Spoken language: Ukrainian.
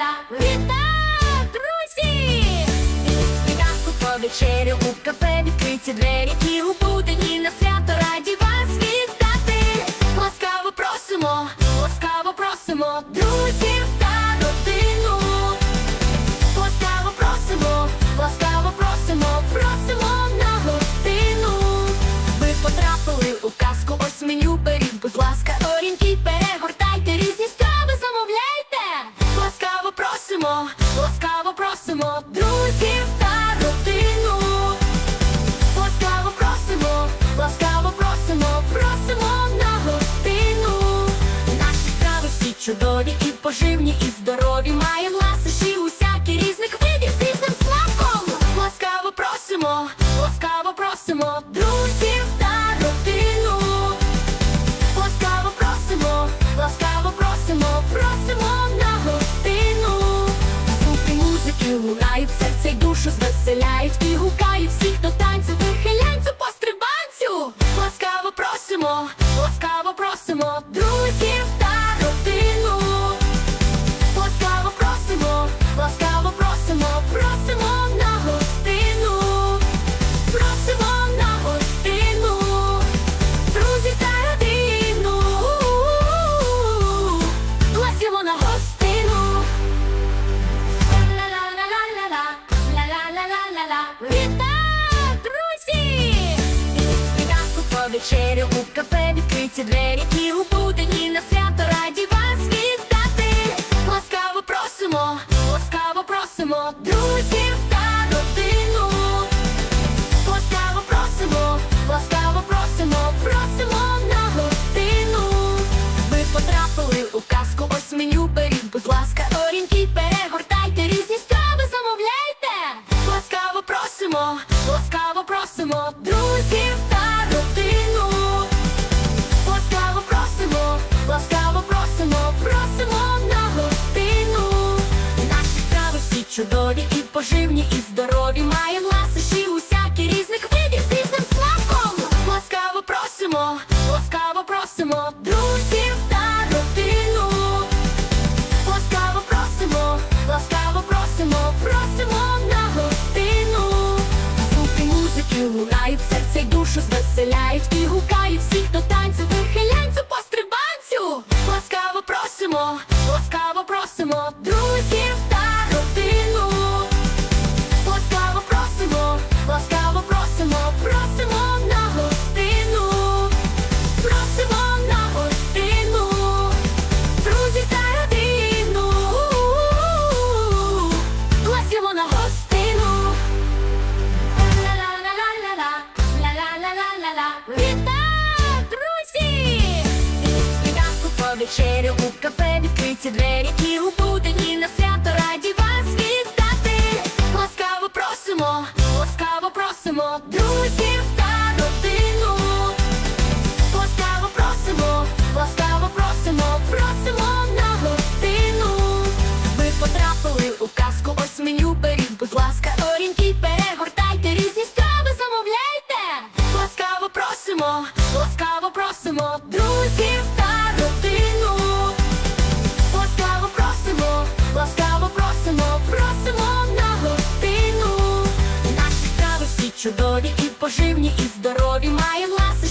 Вітаю, друзі! І світанку по вечері у кафе відкриті двері і у друзів та родину. Ласкаво просимо, ласкаво просимо, просимо на гостину. Наші трави всі чудові і поживні, і здорові маємо. more вечерю у кафе відкриті двері і у будень, і на свято раді поживні і здорові маємо. вечерю у кафе відкриті двері і у будень на свято раді вас вітати. Ласкаво просимо, ласкаво просимо, друзів та родину. Ласкаво просимо, ласкаво просимо, просимо на гостину. Ви потрапили у казку, ось меню беріть, будь ласка, сторінки, перегортайте, різні страви замовляйте. Ласкаво просимо, ласкаво просимо, друзів. Чудові і поживні, і здорові має власи.